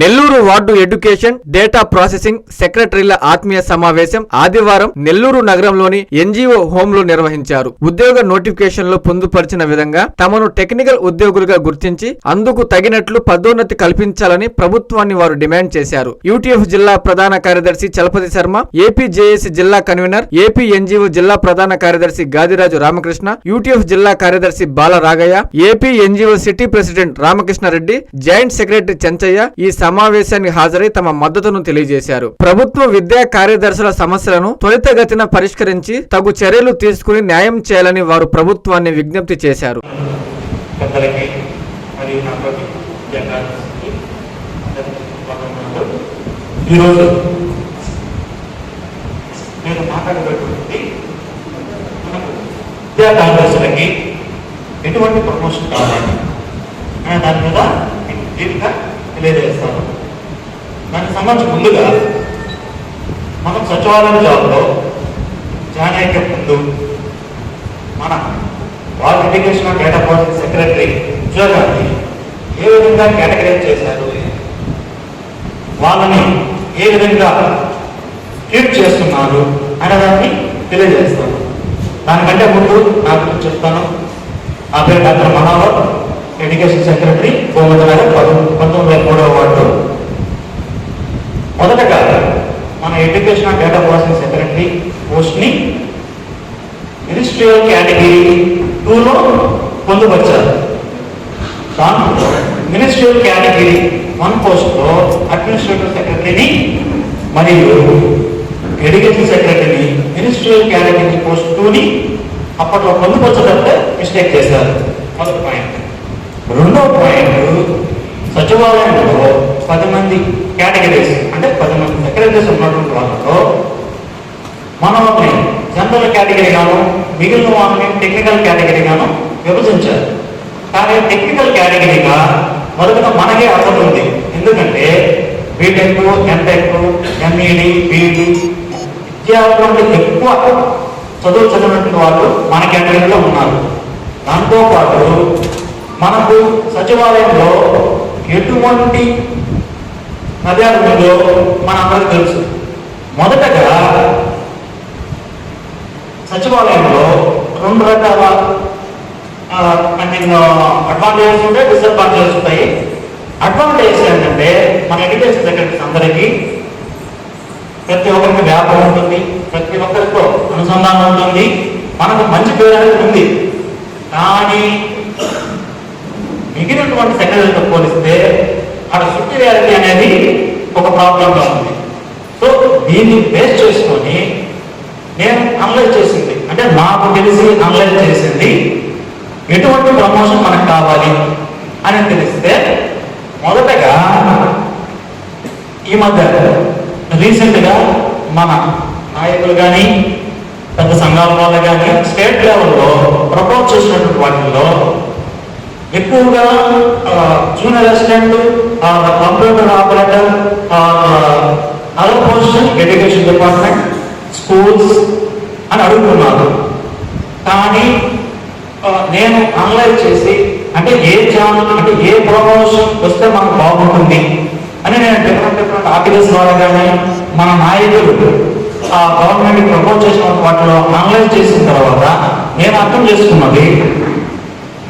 Nellore ward education data processing సెక్రటరీల ఆత్మీయ సమావేశం ఆదివారం నెల్లూరు నగరంలోని ఎన్జీఓ హోమ్లో నిర్వహించారు. ఉద్యోగ నోటిఫికేషన్లో పొందుపరిచిన విధంగా తమను టెక్నికల్ ఉద్యోగులుగా గుర్తించి అందుకు తగినట్లు పదోన్నతి కల్పించాలని ప్రభుత్వాన్ని వారు డిమాండ్ చేశారు. యూటీఎఫ్ జిల్లా ప్రధాన కార్యదర్శి చలపతి శర్మ ఏపీ జేఏసీ జిల్లా కన్వీనర్ ఏపీ ఎన్జిఓ జిల్లా ప్రధాన కార్యదర్శి గాదిరాజు రామకృష్ణ యూటీఎఫ్ జిల్లా కార్యదర్శి Bala Ragaiah AP NGO city president Ramakrishna Reddy joint secretary Chenchaiah ఈ సమావేశానికి హాజరై తమ మద్దతును తెలియజేశారు. ప్రభుత్వ విద్యా కార్యదర్శుల సమస్యలను త్వరితగతిన పరిష్కరించి తగు చర్యలు తీసుకుని న్యాయం చేయాలని వారు ప్రభుత్వాన్ని విజ్ఞప్తి చేశారు. ఈరోజు నేను మాట్లాడబోయేటువంటి మనకు విద్యా కాంగ్రెస్లకి ఎటువంటి ప్రమోషన్ కావాలి? దాని మీద నేను దీనిగా తెలియజేస్తాను. దానికి సంబంధించి ముందుగా మనం సచివాలయం జాబ్లో జాయిన్ అయ్యే ముందు మన వాళ్ళ education and data process secretary ఉద్యోగాన్ని ఏ విధంగా కేటగరైజ్ చేశారు? వాళ్ళని ఏ విధంగా ట్రీట్ చేస్తున్నారు అనే దాన్ని తెలియజేస్తాను. దానికంటే ముందు నా గురించి చెప్తాను. నా పేరు doctor Mahavar education secretary Govinda Nagar పంతొమ్మిది వేల మూడవ వార్డు. మొదటగా మన education and data processing secretary పోస్ట్ని ministerial category టూలో పొందుపరిచారు. దాంట్లో మినిస్ట్రియల్ కేటగిరీ వన్ పోస్ట్లో అడ్మినిస్ట్రేటివ్ సెక్రటరీని మరియు ఎడ్యుకేషన్ సెక్రటరీని మినిస్ట్రియల్ కేటగిరీ పోస్ట్ టూని అప్పట్లో పొందుపరచడంతో మిస్టేక్ చేశారు. మొదటి పాయింట్ రెండో పాయింట్ సచివాలయంలో పది మంది కేటగిరీస్ అంటే పది మంది సెక్రటరీస్ ఉన్నటువంటి వాళ్ళతో మనల్ని జనరల్ కేటగిరీగాను మిగిలిన వాళ్ళని టెక్నికల్ కేటగిరీగాను విభజించారు. కానీ టెక్నికల్ కేటగిరీగా మొదటగా మనకే అర్థం ఉంది. ఎందుకంటే బీటెక్ ఎంటెక్ ఎంఈడి బీఈడి విద్యార్థులు ఎక్కువ చదువు చదివినటువంటి వాళ్ళు మన కేటగిరీలో ఉన్నారు. దాంతోపాటు మనకు సచివాలయంలో ఎటువంటి మర్యాద ఉందో మనందరికీ తెలుసు. మొదటగా సచివాలయంలో రెండు రకాల ఐ మీన్ అడ్వాంటేజెస్ ఉంటాయి డిసడ్వాంటేజెస్ ఉంటాయి. అడ్వాంటేజెస్ ఏంటంటే మన ఎడ్యుకేషన్ సెక్రటరీస్ అందరికీ ప్రతి ఒక్కరికి వ్యాపారం ఉంటుంది ప్రతి ఒక్కరితో అనుసంధానం ఉంటుంది మనకు మంచి పేరు అనేది ఉంది. కానీ మిగిలినటువంటి సెక్రటరీతో పోలిస్తే అక్కడ సుప్రియారిటీ అనేది ఒక ప్రాబ్లంగా ఉంది. సో దీన్ని బేస్ చేసుకొని నేను అనలైజ్ చేసింది. అంటే నాకు తెలిసి అనలైజ్ చేసింది ఎటువంటి ప్రమోషన్ మనకు కావాలి అని తెలిస్తే మొదటగా ఈ మధ్య రీసెంట్గా మన నాయకులు కానీ పెద్ద సంఘాల వాళ్ళు కానీ స్టేట్ లెవెల్లో ప్రపోజ్ చేసినటువంటి వాటిల్లో ఎక్కువగా junior assistant computer operator other position education department schools అని అడుగుతున్నారు. కానీ నేను అనలైజ్ చేసి అంటే ఏ ఛానల్ అంటే ఏ ప్రమోషన్ వస్తే మనకు బాగుంటుంది అని నేను డిఫరెంట్ డిఫరెంట్ ఆర్టికల్స్ ద్వారా కానీ మన నాయకులు ఆ గవర్నమెంట్ ప్రపోజ్ చేసిన వాటిలో అనలైజ్ చేసిన తర్వాత నేను అర్థం చేసుకున్నది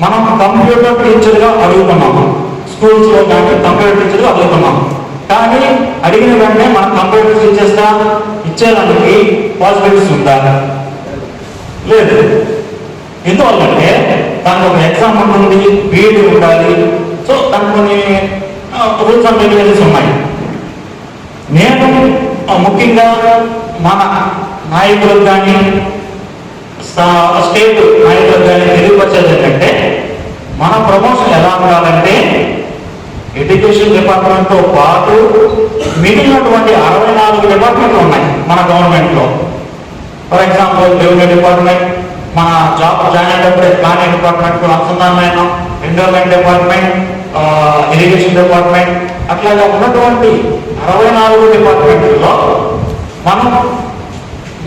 మనం కంప్యూటర్ టీచర్గా అడుగుతున్నాము. స్కూల్స్లో కానీ కంప్యూటర్ టీచర్గా అడుగుతున్నాము. కానీ అడిగిన వెంటనే మనం కంప్యూటర్ టీచర్స్గా ఇచ్చేదానికి పాసిబిలిటీస్ ఉందా? లేదు. ఎందువల్లంటే దానికి ఒక ఎగ్జామ్ ఉంటుంది బీఈడి ఉండాలి. సో దానికి కొన్ని రూల్స్ అండ్ రెగ్యులేషన్స్ ఉన్నాయి. నేను ముఖ్యంగా మన నాయకులకు కానీ స్టేట్ నాయకులకు కానీ తెలియపరిచేది ఏంటంటే మన ప్రమోషన్ ఎలా ఉండాలంటే ఎడ్యుకేషన్ డిపార్ట్మెంట్తో పాటు మిగిలినటువంటి అరవై నాలుగు డిపార్ట్మెంట్లు ఉన్నాయి మన గవర్నమెంట్లో ఫర్ ఎగ్జాంపుల్ రెవెన్యూ డిపార్ట్మెంట్ మన జాబ్ జాయిన్ అయినప్పుడే ప్లానింగ్ డిపార్ట్మెంట్ అనుసంధానమైన ఎండోమెంట్ డిపార్ట్మెంట్ ఇరిగేషన్ డిపార్ట్మెంట్ అట్లాగా ఉన్నటువంటి అరవై నాలుగు డిపార్ట్మెంట్లో మనం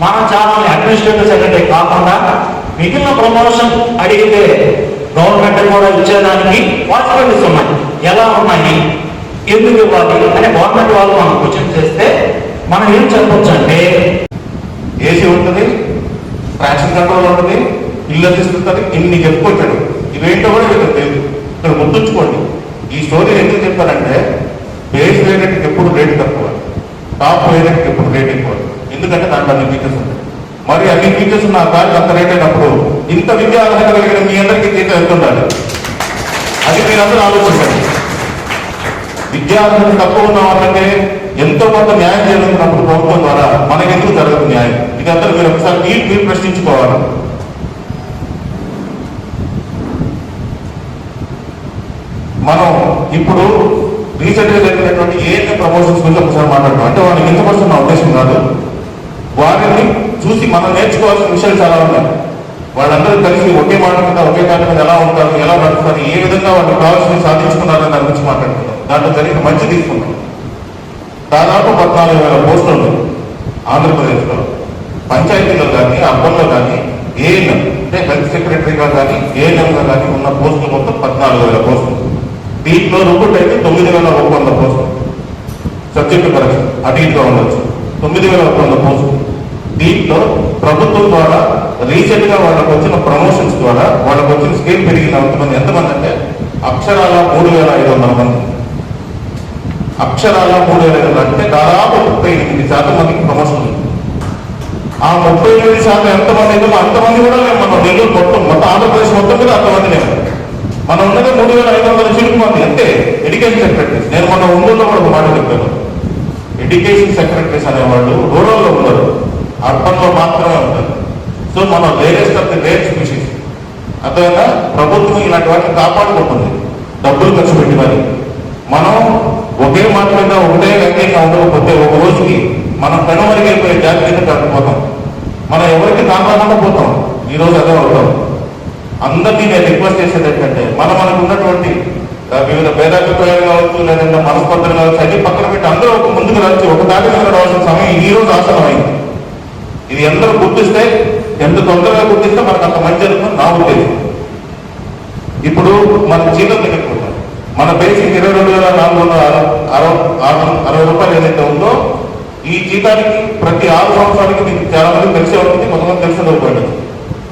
మన ఛానల్ అడ్మినిస్ట్రేటివ్ సెక్రటరీ కాకుండా మిగిలిన ప్రమోషన్ అడిగితే గవర్నమెంట్ కూడా ఇచ్చేదానికి పాసిబిలిటీస్ ఉన్నాయి ఎలా ఉన్నాయి? ఎందుకు ఇవ్వాలి? అని గవర్నమెంట్ వాళ్ళు మనం క్వశ్చన్ చేస్తే మనం ఏం చెప్పొచ్చు అంటే ఏసీ ఉంటుంది ట్రాక్షన్ కంట్రోల్ ఉంటుంది ఇల్లు అసిస్తుంది ఇన్ని చెప్పుకొచ్చాడు. ఇవేంటో కూడా వీళ్ళకి తెలియదు. ఇక్కడ గుర్తుంచుకోండి. ఈ స్టోరీ ఎందుకు చెప్పారంటే బేస్ వేరియట్కి ఎప్పుడు రేటు తక్కువ టాప్ వేరియట్కి ఎప్పుడు రేట్ ఎక్కువ. ఎందుకంటే దాంట్లో లిమిటెస్ ఉంటాయి. మరి అన్ని ఫీచర్స్ నా ఆ అంత రేట్ అయినప్పుడు ఇంత విద్యా అర్హత కలిగిన మీ అందరికీ జీతం ఎంత ఉండాలి అది మీరందరూ ఆలోచించండి. విద్యార్థులు తక్కువ ఉన్న వాళ్ళకే ఎంతో కొంత న్యాయం జరుగుతున్నప్పుడు ప్రభుత్వం ద్వారా మనకి ఎందుకు జరగదు న్యాయం? ఇదంతా మీరు ఒకసారి మీరు మీరు ప్రశ్నించుకోవాలి. మనం ఇప్పుడు రీసెంట్గా జరిగినటువంటి ఏ ప్రమోషన్స్ గురించి ఒకసారి మాట్లాడతాం అంటే వాళ్ళకి ఎంత పర్సెంట్ నా ఉద్దేశం కాదు. వారిని చూసి మనం నేర్చుకోవాల్సిన విషయాలు చాలా ఉన్నాయి. వాళ్ళందరూ కలిసి ఒకే మాట మీద ఒకే దాని మీద ఎలా ఉంటారు ఎలా నడుస్తారు ఏ విధంగా వాళ్ళు కావాల్సింది సాధించుకున్నారని దాని గురించి మాట్లాడుతున్నాం దాంట్లో జరిగిన మంచి తీసుకుంటాం దాదాపు పద్నాలుగు వేల పోస్టులు ఆంధ్రప్రదేశ్లో. పంచాయతీలో కానీ అర్బన్లో కానీ ఏఎన్ఎం అంటే హెల్త్ సెక్రటరీగా కానీ ఏఎన్ఎంగా కానీ ఉన్న పోస్టులు మొత్తం పద్నాలుగు వేల పోస్టులు. దీంట్లో రిపోర్ట్ అయితే తొమ్మిది వేల ఒక వంద పోస్టులు. సబ్జెక్టు పరీక్ష అటు ఇటుగా ఉండొచ్చు. తొమ్మిది వేల ఒక వంద పోస్టులు. దీంట్లో ప్రభుత్వం ద్వారా రీసెంట్గా వాళ్ళకి వచ్చిన ప్రమోషన్స్ ద్వారా వాళ్ళకు వచ్చిన స్కేల్ పెరిగిన అంతమంది. ఎంతమంది అంటే అక్షరాల మూడు వేల ఐదు వందల మంది. అక్షరాల మూడు వేల ఐదు అంటే దాదాపు ముప్పై ఎనిమిది శాతం మందికి ప్రమోషన్ ఉంది. ఆ ముప్పై ఎనిమిది శాతం ఎంతమంది అయితే అంతమంది కూడా మేము మనం నెల్లూరు మొత్తం మొత్తం ఆంధ్రప్రదేశ్ మొత్తం మీద అంతమంది లేము మనం ఉన్నది మూడు వేల ఐదు వందల చిలుకు మంది. అంటే ఎడ్యుకేషన్ సెక్రటరీస్. నేను మన ఒంగోలులో కూడా ఒక మాట చెప్పాను. ఎడ్యుకేషన్ సెక్రటరీస్ అనేవాళ్ళు రూరల్లో ఉన్నారు. అర్బన్లో మాత్రమే ఉంటుంది. సో మనం various of the rate species అర్థమైనా ప్రభుత్వం ఇలాంటి వాటిని కాపాడుకుంటుంది. డబ్బులు ఖర్చు పెట్టి మరి. మనం ఒకే మాట మీద ఒకటే వ్యంగ్యంగా ఉండకపోతే ఒక రోజుకి మనం కనుమరుగైపోయే జాతి కింద కట్టుకుపోతాం మనం ఎవరికి కాపాడకుండా పోతాం ఈ రోజు అదే అవుతాం. అందరినీ నేను రిక్వెస్ట్ చేసేది ఏంటంటే మనం మనకు ఉన్నటువంటి వివిధ భేదాభిప్రాయాలు కావచ్చు లేదంటే మనస్పర్ధలు కావచ్చు అన్ని పక్కన పెట్టి అందరూ ఒక ముందుకు వచ్చి ఒక దాటి మీద రావాల్సిన సమయం ఈ రోజు ఆసనం ఇది అందరూ గుర్తిస్తే ఎంత తొందరగా గుర్తిస్తే మనకు అంత మంచి జరుగుతుంది నా ఉద్దేశం ఇప్పుడు మన జీతం దగ్గరికి మన బేసిక్ ఇరవై రెండు వేల నాలుగు వందల అరవై అరవై అరవై రూపాయలు ఏదైతే ఉందో ఈ జీతానికి ప్రతి ఆరు సంవత్సరాలకి మీకు చాలా మంది తెలిసే ఉంటుంది కొంతమంది తెలిసి ఉండకపోయింది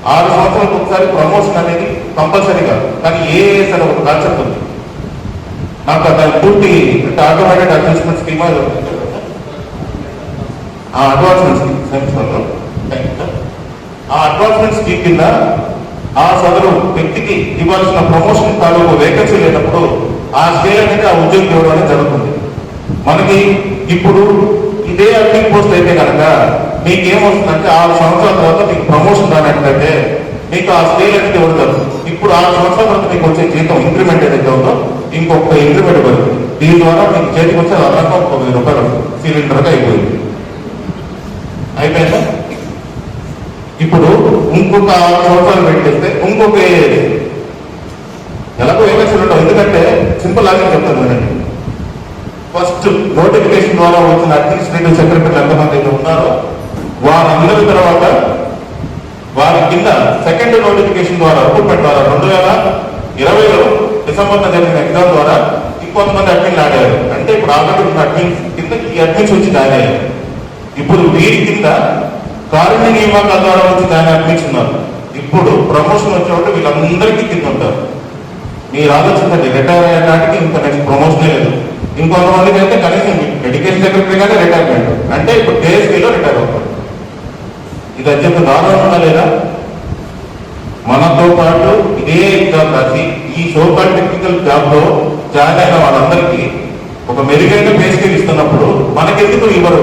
ఆరు సంవత్సరాలకు ఒకసారి ప్రమోషన్ అనేది కంపల్సరీగా కానీ ఏ సరే ఒక కాన్సెప్ట్ ఉంది. నాకు దాని పూర్తి అంటే ఆటోమేటెడ్ అడ్జస్ట్మెంట్ స్కీమ్ ఆ అడ్వాన్స్మెంట్ స్కీమ్ సంవత్సరంలో ఆ అడ్వాన్స్మెంట్ స్కీమ్ కింద ఆ సదరు వ్యక్తికి ఇవ్వాల్సిన ప్రమోషన్ తాలూకు వేకెన్సీ లేనప్పుడు ఆ స్కేల్ అనేది ఆ ఉద్యోగం ఇవ్వడం అనేది జరుగుతుంది. మనకి ఇప్పుడు ఇదే అడ్మిన్ పోస్ట్ అయితే కనుక మీకు ఏమొస్తుందంటే ఆరు సంవత్సరాల తర్వాత మీకు ప్రమోషన్ రానట్లయితే మీకు ఆ స్కేల్ అనేది ఇవ్వడం ఇప్పుడు ఆరు సంవత్సరాల తర్వాత మీకు వచ్చే జీతం ఇంక్రిమెంట్ ఏదైతే ఉందో ఇంకొక ఇంక్రిమెంట్ పడుతుంది. దీని ద్వారా మీకు చేతికి వచ్చే అదనంగా ఒక వెయ్యి రూపాయలు సిలిండర్గా అయిపోయింది. అయిపోయిందా? ఇప్పుడు ఇంకొక ఆరు సంవత్సరాలు పెట్టేస్తే ఇంకొక ఏది ఎలాగో వేకెన్సీలు ఉంటావు? ఎందుకంటే సింపుల్ లాగా చెప్తాను కదండి ఫస్ట్ నోటిఫికేషన్ ద్వారా వచ్చిన అడ్మినిస్ట్రేటివ్ సెక్రటరీలు ఎంతమంది అయితే ఉన్నారో వారందరి తర్వాత వారి కింద సెకండ్ నోటిఫికేషన్ ద్వారా రిక్రూట్మెంట్ ద్వారా రెండు వేల ఇరవైలో డిసెంబర్ జరిగిన ఎగ్జామ్ ద్వారా ఇంకొంతమంది అడ్మిన్లు ఆడారు అంటే ఇప్పుడు ఆల్రెడీ ఉన్న అడ్మిన్ కింద ఈ అడ్మిన్స్ వచ్చి జాయిన్ అయ్యారు. ఇప్పుడు దీని కింద కారుణ్య నియామకాల ద్వారా వచ్చి దాన్ని అర్పించున్నారు ఇప్పుడు ప్రమోషన్ వచ్చినప్పుడు వీళ్ళందరికీ కింద ఉంటారు. మీరు ఆలోచించండి రిటైర్ అయ్యే నాటికి ఇంకా నెక్స్ట్ ప్రమోషనే లేదు. ఇంకొంతమందికి అయితే కనీసం మెడికేషన్ సెక్రటరీ కానీ రిటైర్మెంట్ అంటే ఇప్పుడు కేఎస్పీలో రిటైర్ అవుతారు. ఇది అత్యంత దారుణంగా లేదా? మనతో పాటు ఇదే ఎగ్జామ్ రాసి ఈ సోకాల్ టెక్నికల్ జాబ్లో జాయిన్ అయిన వాళ్ళందరికీ ఒక మెరుగైన పే స్కేల్ ఇస్తున్నప్పుడు మనకెందుకు ఇవ్వరు?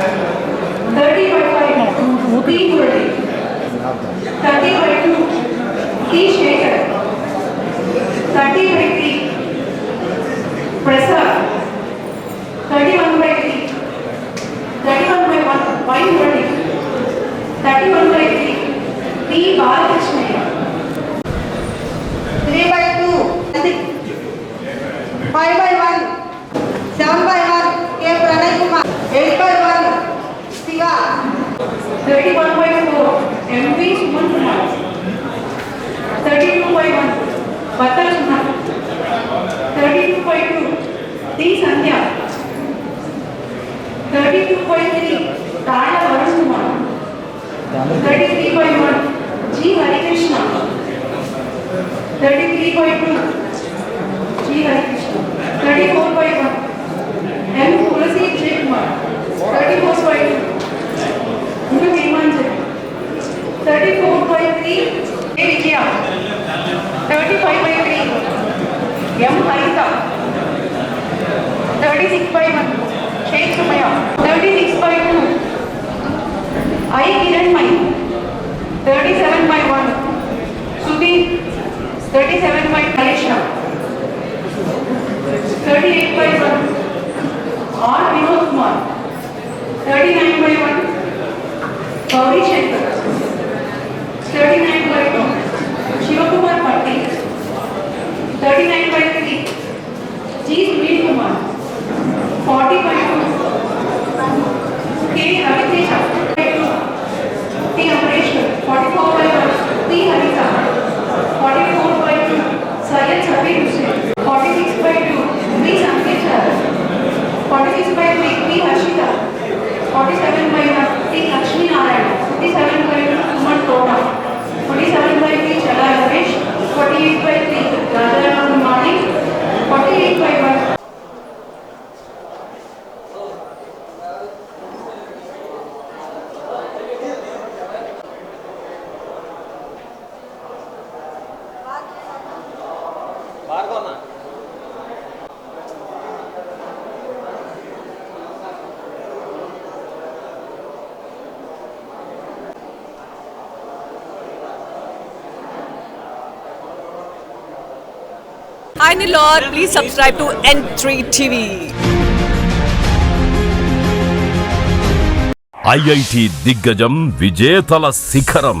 थर्टी बाई फाइव तीन थर्टी थर्टी बाई टू तीस मीटर थर्टी बाई थ्री प्रसार thirty one by three thirty one by one one thirty thirty one by three three बार कुछ नहीं three by two five by one seven by one K Pranay Kumar eight by 31.4 MV Suman Kumar 32.1 Bata Suman 32.2 D Sandhya 32.3 Tala Varun Kumar 33.1 G Hare Krishna 33.2 G Hare Krishna 34.1 thirty four by three ये लिखिए आप thirty five by three M Haritha thirty six by one Sheikh Sumaya thirty six by two I Kiran my thirty seven by one Sudhir thirty seven by Malaysia thirty eight by one और Vinod Kumar thirty nine 39 by Hi Nilor, please subscribe to N3 TV. IIT దిగ్గజం విజేతల శిఖరం